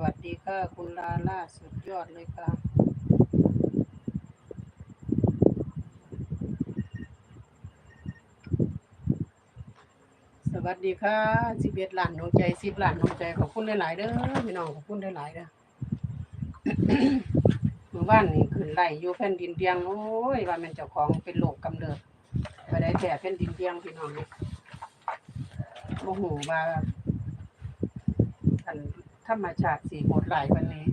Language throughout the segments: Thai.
วัสดีค่ะ คุณลาล่าสุดยอดเลยค่ะ สวัสดีค่ะสิบเอ็ดล้านดวงใจสิบล้านดวงใจขอบคุณหลายๆเด้อพี่น้องขอบคุณหลายๆเด้อเมื่อวานนี่ขึ้นไหลอยู่แผ่นดินเพียงโอ้ยว่ามันเจ้าของเป็นโรคกำเริบไปได้แต่แผ่นดินเพียงพี่น้องเนี่ยโหว่าน ธรรมชาติสีโหดหลายวันนี้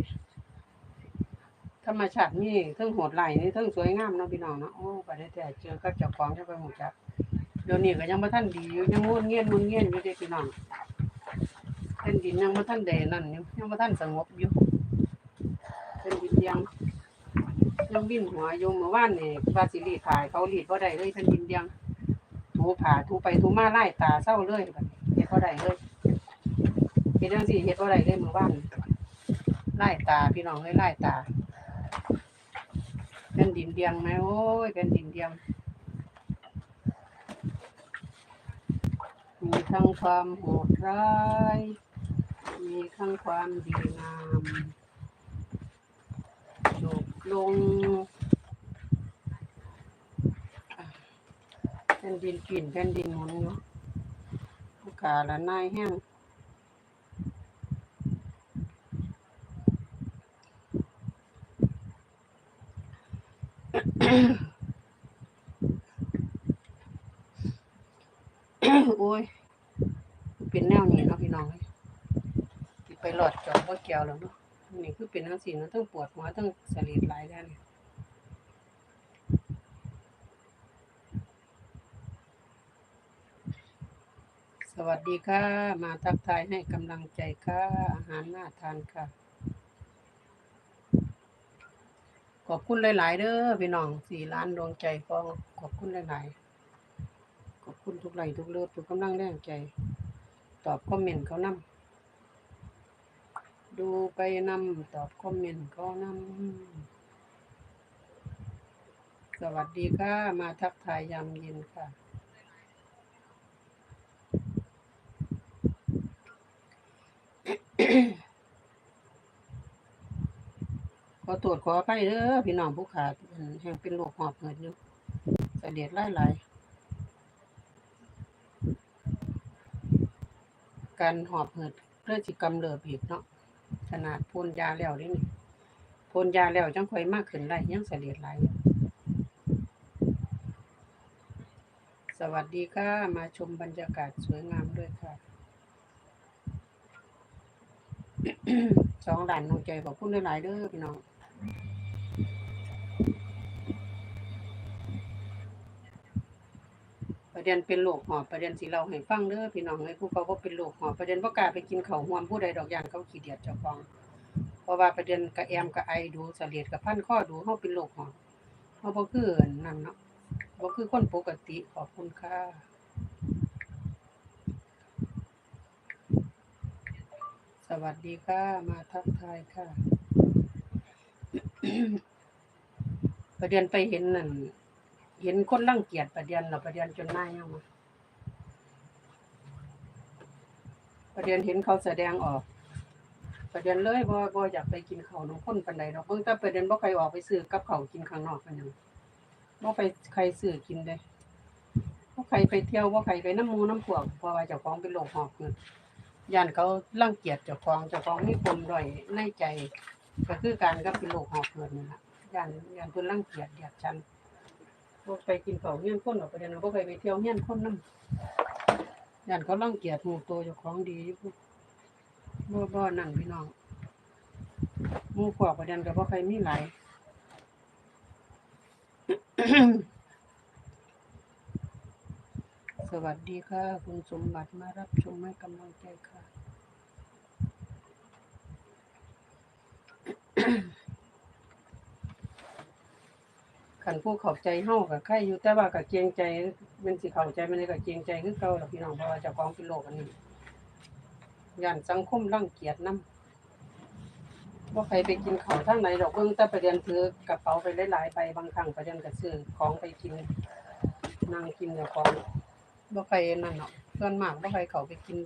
ธรรมชาตินี่ทั้งโหดไหลายนี่ทั้งสวยงามเนาะพี่น้องเนาะโอ้ไปได้แต่เจอกับเจ้าของจะไปหมดจักเดี๋ยวนี้ก็ยังบ่ทันดีอยู่ยังงุนเงียนงุนเงียนอยู่เด้พี่น้องแผ่นดินยังบ่ทันได้นั่นอยู่ยังบ่ทันสงบอยู่แผ่นดินยังยังวิ่นหัวอยู่เมื่อวานนี่วาสิรีดขายเขารีดบ่ได้เลยแผ่นดินยังถูผ่าถูไปถูมาไล่ตาเศร้าเลยแบัดนี้เฮ็ดบ่ได้เลย เฮ็ดจังซี่เฮ็ดบ่ได้เลยมื่อวานไล่ตาพี่น้องเอ้ยไล่ตาเป็นดินเดียงไหมโอ้ยเป็นดินเดียงมีทั้งความโหดร้ายมีทั้งความดีงามจบลงอะแผ่นดินกินแผ่นดินหมุนอยู่อากาละนายแห้ง โอ้ย เป็นแนวนี้เนาะพี่น้องไปหลอดจอบว่าแก้วแล้วเนาะนี่คือเป็นทั้งสี่นะทั้งปวดหัวทั้งสลีดหลายด้านเนี่ยสวัสดีค่ะ มาทักทายให้กำลังใจค่ะ อาหารน่าทานค่ะ ขอบคุณหลาย ๆ เด้อพี่น้องสี่ล้านดวงใจฟองขอบคุณหลาย ๆ ขอบคุณทุกไลค์ทุกเลิฟทุกกำลังแรงใจ ตอบคอมเมนต์เขานำดูไปนำตอบคอมเมนต์เขานำสวัสดีค่ะ มาทักทายยามเย็นค่ะ ข อตรวจขอไปเด้อพี่น้องผู้ขาดแห่งเป็นโรคหอบเหิดอยู่เสด็จหลายๆการหอบเหิดเพื่อจิกำเริบอีกเนาะขนาดพ่นยาแล้วนี่พ่นยาแล้วจังค่อยมากขึ้นได้ยังเสลียดไหลายอยู่สวัสดีค่ะ มาชมบรรยากาศสวยงามด้วยค่ะสองด่านน้องใจขอบคุณหลายๆเด้อพี่น้อง ประเด็นเป็นโรคหอบประเด็นสิเราให้ฟังเด้อพี่น้องให้ผู้เขาบ่เป็นโรคหอบประเด็นบ่กล้าไปกินข้าวหวมผู้ใดดอกอย่างเขาขี้เดียดเจ้าของเพราะว่าประเด็นกระแอมกระไอดูเสลียดกระพันข้อดูเฮาเป็นโรคหอบเฮาบ่คือนนั่นเนาะบ่คือคนปกติขอบคุณค่ะสวัสดีค่ะ มาทักทายค่ะ ประเด็นไปเห็นนั่นเห็นคนรังเกียจประเด็นเราประเด็นจนหน้าเหี่ยมาประเด็นเห็นเขาแสดงออก ประเด็นเลยบ่บ่อยากไปกินข้าวน้ำข้นปานใดดอกเบิ่งแต่ประเด็นบ่ใครออกไปซื้อกับเขากินข้างนอกกันยังบ่ไปใครซื้อกินเด้บ่ใครไปเที่ยวบ่ใครไปน้ำมูน้ำพวกเพราะว่าเจ้าของเป็นโรคหอบเงินย่านเขารังเกียจเจ้าของเจ้าของมีปมด้อยในใจ ก็คือการกับเป็นโรคหอบเงินนี่แหล่ะย่านย่านเพิ่นรังเกียจเดียดฉันบ่ไปกินข้าเฮียนคนดอกไปเด็นว่าบ่เคยไปเที่ยวเฮียนคนนำย่านเขารังเกียจหูโตเจ้าของดีบ่บ่นั่นพี่น้องหมู่พวกประเด็นก็บ่เคยมีหลายสวัสดีค่ะ คุณสมบัติมารับชมให้กำลังใจค่ะ ขันผู้เข้าใจเฮากับใครอยู่แต่ว่ากับเกรงใจมันสิเข้าใจมันได้กับเกรงใจคือเก่าล่ะพี่น้องเพราะว่าเจ้าของเป็นโรคอันนี้ย่านสังคมรังเกียจนำบ่าใครไปกินข้าวทางไหนดอกเบิ่งแต่ประเด็นถือกระเป๋าไปหลายๆใบบางครั้งประเด็นก็ซื้อของไปกินนั่งกินเจ้าของบ่าใครนั่นเนาะส่วนมากบ่าใครเขาไปกิน